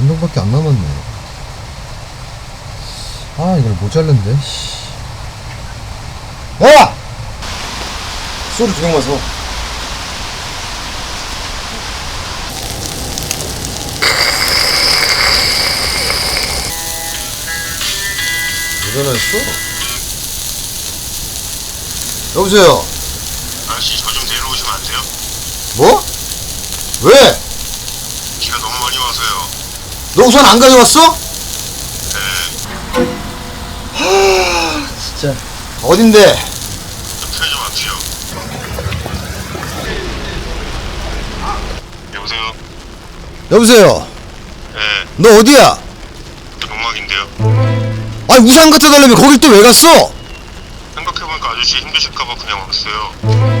한 명밖에 안 남았네. 아, 이걸 모자른데, 씨. 야! 소리 조용 마서. 왜 전화했어? 여보세요? 아저씨 저 좀 데려오시면 안 돼요? 뭐? 왜? 비가 너무 많이 와서요. 너 우산 안 가져왔어? 네, 진짜. 어딘데? 저 편의점 앞이요. 여보세요? 여보세요? 네, 너 어디야? 저 농막인데요. 아니, 우산 갖다 달라며 거길 또 왜 갔어? 생각해보니까 아저씨 힘드실까봐 그냥 왔어요.